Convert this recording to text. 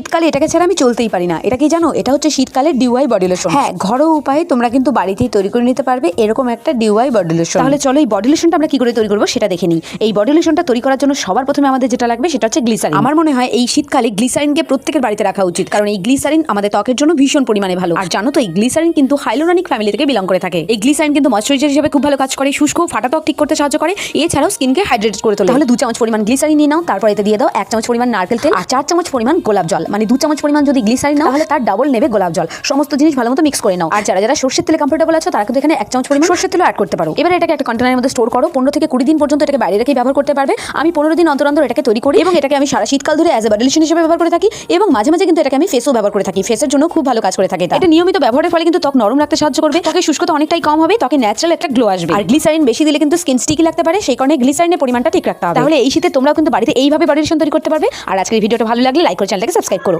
শীতকালে এটাকে ছাড়া আমি চলতেই পারি না। এটা কি জানো? এটা হচ্ছে শীতকালের ডিওয়াই বডি লোশন হ্যাঁ ঘরোয়া উপায়ে তোমরা কিন্তু বাড়িতেই তৈরি করে নিতে পারবে এরকম একটা ডিওয়াই বডি লোশন তাহলে চলো এই বডি লোশনটা আমরা কি করে তৈরি করব সেটা দেখে নিই। এই বডি লোশনটা তৈরি করার জন্য সবার প্রথমে আমাদের যেটা লাগবে সেটা হচ্ছে গ্লিসারিন আমার মনে হয় এই শীতকালে গ্লিসারিনকে প্রত্যেকের বাড়িতে রাখা উচিত কারণ এই গ্লিসারিন আমাদের ত্বকের জন্য ভীষণ পরিমাণে ভালো। আর জানো তো এই গ্লিসারিন কিন্তু হাইলোরানিক ফ্যামিলি থেকে বিলং করে থাকে। এই গ্লিসারিন কিন্তু ময়শ্চারাইজার হিসেবে খুব ভালো কাজ করে শুষ্ক ফাটা ত্বক ঠিক করতে সাহায্য করে এছাড়াও স্কিনকে হাইড্রেট করে তোলে। তাহলে দু চামচ পরিমাণ গ্লিসারিন নিয়ে নাও তারপর এতে দিয়ে দাও এক চামচ পরিমাণ নারকেল তেল আর চার চামচ পরিমাণ গোলাপ জল। মানে দু চামচ পরিমাণ যদি গ্লিসারিন নাও তাহলে তার ডাবল নেবে গোলাপ জল। সমস্ত জিনিস ভালো মতো মিক্স করে নাও। আর যারা যারা সর্ষের তেলে কমফোর্টেবল আছো তারা কিন্তু এখানে এক চামচ পরিমাণ সর্ষের তেলও অ্যাড করতে পারো। এবার এটাকে একটা কন্টেনারের মধ্যে স্টোর করো। পনেরো থেকে কুড়ি দিন পর্যন্ত এটাকে বাইরে রেখে ব্যবহার করতে পারবে। আমি পনেরো দিন অন্তর অন্তর এটাকে তৈরি করি এবং এটাকে আমি সারা শীতকাল ধরে অ্যাজ এ বডিলিশন হিসেবে ব্যবহার করে থাকি এবং মাঝে মাঝে কিন্তু এটাকে আমি ফেসও ব্যবহার করে থাকি। ফেসের জন্য খুব ভালো কাজ করে থাকে এটা। নিয়মিত ব্যবহারের ফলে কিন্তু ত্বক নরম রাখতে সাহায্য করবে। ত্বকের শুষ্কতা অনেকটাই কম হবে ত্বকে ন্যাচারাল একটা গ্লো আসবে। আর গ্লিসারিন বেশি দিলে কিন্তু স্কিন স্টিকি লাগতে পারে সেই কারণে গ্লিসারিনের পরিমাণটা ঠিক রাখতে হবে। তাহলে এই শীতে তোমরাও কিন্তু বাড়িতে এইভাবে বডিলিশন তৈরি করতে পারবে। আর আজকের ভিডিওটা ভালো লাগলে লাইক করে চ্যানেলটাকে সাবস্ক্রাইব করো